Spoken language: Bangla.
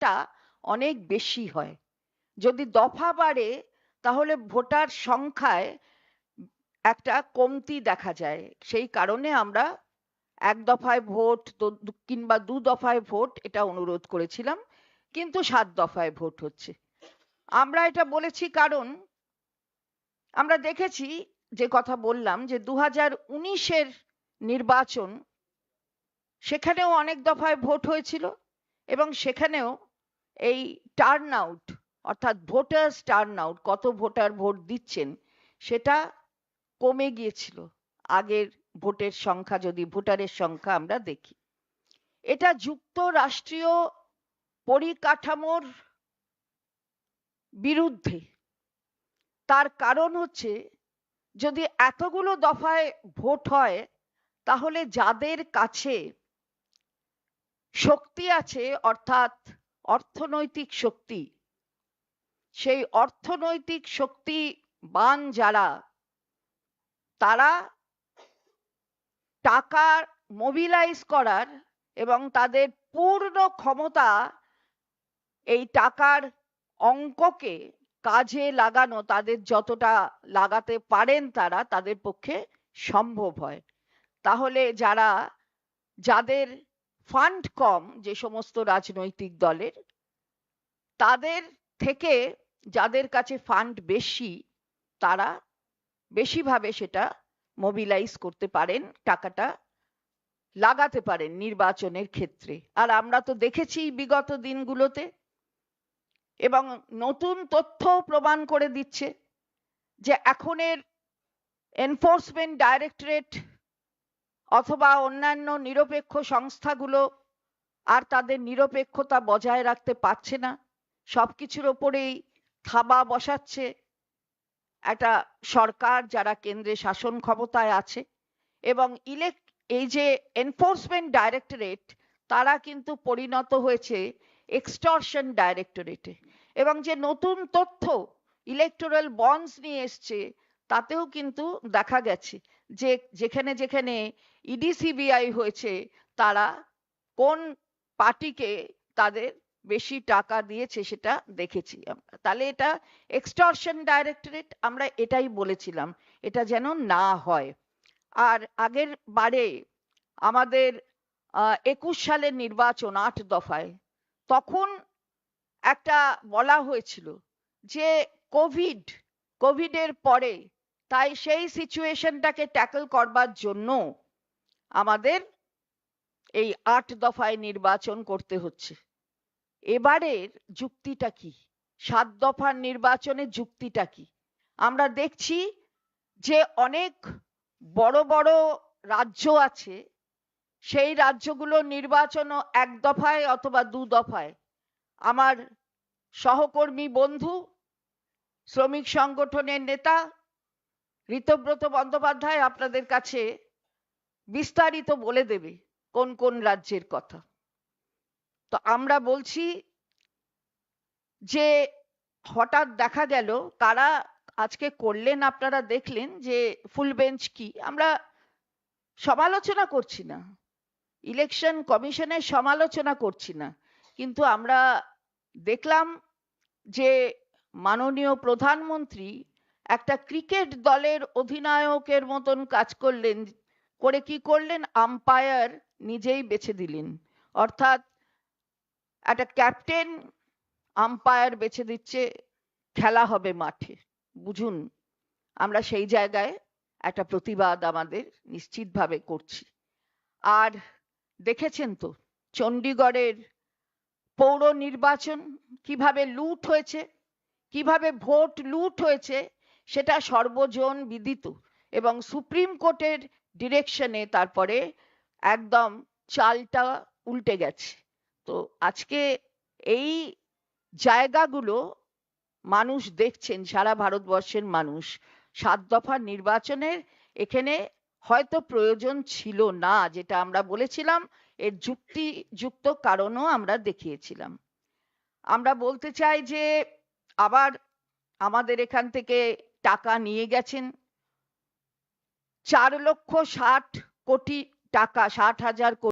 হারটা অনেক বেশি হয়। যদি দফা বাড়ে, তাহলে ভোটার সংখ্যায় একটা কমতি দেখা যায়। সেই কারণে আমরা এক দফায় ভোট কিংবা দু দফায় ভোট এটা অনুরোধ করেছিলাম, কিন্তু সাত দফায় ভোট হচ্ছে। আমরা এটা বলেছি কারণ আমরা দেখেছি যে কথা বললাম যে দু হাজার উনিশের নির্বাচন, সেখানেও অনেক দফায় ভোট হয়েছিল এবং সেখানেও এই টার্ন আউট অর্থাৎ ভোটার্স টার্ন আউট কত ভোটার ভোট দিচ্ছেন, সেটা কমে গিয়েছিল। আগের ভোটের সংখ্যা যদি ভোটারের সংখ্যা আমরা দেখি। এটা যুক্তরাষ্ট্রীয় পরিকাঠামোর বিরুদ্ধে। তার কারণ হচ্ছে, যদি এতগুলো দফায় ভোট হয়, তাহলে যাদের কাছে শক্তি আছে, অর্থাৎ অর্থনৈতিক শক্তি। সেই অর্থনৈতিক শক্তি বান যারা, তারা টাকা মোবিলাইজ করার এবং তাদের পূর্ণ ক্ষমতা এই টাকার অঙ্ককে কাজে লাগানো, তাদের যতটা লাগাতে পারেন তারা, তাদের পক্ষে সম্ভব হয়। তাহলে যারা, যাদের ফান্ড কম যে সমস্ত রাজনৈতিক দলের, তাদের থেকে যাদের কাছে ফান্ড বেশি, তারা বেশিভাবে সেটা মোবিলাইজ করতে পারেন, টাকাটা লাগাতে পারেন নির্বাচনের ক্ষেত্রে। আর আমরা তো দেখেছি বিগত দিনগুলোতে, এবং নতুন তথ্য প্রমাণ করে দিচ্ছে যে এখনের এনফোর্সমেন্ট ডাইরেক্টরেট অথবা অন্যান্য নিরপেক্ষ সংস্থাগুলো আর তাদের নিরপেক্ষতা বজায় রাখতে পারছে না। সবকিছুর ওপরেই থাবা বসাচ্ছে একটা সরকার যারা কেন্দ্রে শাসন ক্ষমতায় আছে এবং ইলেক্ট এই যে এনফোর্সমেন্ট ডাইরেক্টরেট তারা কিন্তু পরিণত হয়েছে এক্সটর্শন ডাইরেক্টরেটে এবং যে নতুন তথ্য ইলেকটোরাল বন্ডস নিয়ে এসছে তাতেও কিন্তু দেখা গেছে। যে, যেখানে যেখানে ইডি সিবিআই হয়েছে, তারা কোন পার্টিকে তাদের বেশি টাকা দিয়েছে সেটা দেখেছি আমরা। তাহলে এটা এক্সটর্শন ডাইরেক্টরেট আমরা এটাই বলেছিলাম, এটা যেন না হয়। আর আগের বারে আমাদের একুশ সালের নির্বাচন আট দফায়, তখন একটা বলা হয়েছিল যে, কোভিড, কোভিডের পরে তাই সেই সিচুয়েশনটাকে ট্যাকল করবার জন্য আমাদের এই আট দফায় নির্বাচন করতে হচ্ছে। এবারের যুক্তিটা কি? সাত দফার নির্বাচনের যুক্তিটা কি? আমরা দেখছি যে অনেক বড় বড় রাজ্য আছে, সেই রাজ্যগুলো নির্বাচনও এক দফায় অথবা দু দফায়। আমার সহকর্মী বন্ধু, শ্রমিক সংগঠনের নেতা ঋতব্রত বন্দ্যোপাধ্যায় আপনাদের কাছে বিস্তারিত বলে দেবে কোন কোন রাজ্যের কথা। তো আমরা বলছি যে হঠাৎ দেখা গেল কারা আজকে করলেন, আপনারা দেখলেন যে ফুল বেঞ্চ কি? আমরা সমালোচনা করছি না। ইলেকশন কমিশনের সমালোচনা করছি না। কিন্তু আমরা দেখলাম যে মাননীয় প্রধানমন্ত্রী একটা ক্রিকেট দলের অধিনায়কের মতন কাজ করলেন, করে কি করলেন? আম্পায়ার নিজেই বেছে দিলেন। অর্থাৎ একটা ক্যাপ্টেন আম্পায়ার বেছে দিচ্ছে, খেলা হবে মাঠে। বুঝুন, আমরা সেই জায়গায় একটা প্রতিবাদ আমাদের নিশ্চিতভাবে করছি। আর দেখেছেন তো, চণ্ডীগড়ের পৌর নির্বাচন কীভাবে লুট হয়েছে, কীভাবে ভোট লুট হয়েছে সেটা সর্বজন বিদিত এবং সুপ্রিম কোর্টের ডিরেকশনে তারপরে একদম চালটা উল্টে গেছে। তো আজকে এই জায়গাগুলো মানুষ দেখছেন, সারা ভারতবর্ষের মানুষ। সাত দফা নির্বাচনের এখানে হয়তো প্রয়োজন ছিল না, যেটা আমরা বলেছিলাম, এর যুক্তিযুক্ত কারণও আমরা দেখিয়েছিলাম। আমরা বলতে চাই যে আবার আমাদের এখান থেকে টাকা নিয়ে গেছেন। চার লক্ষ ষাট কোটি টাকা ষাট হাজার কোটি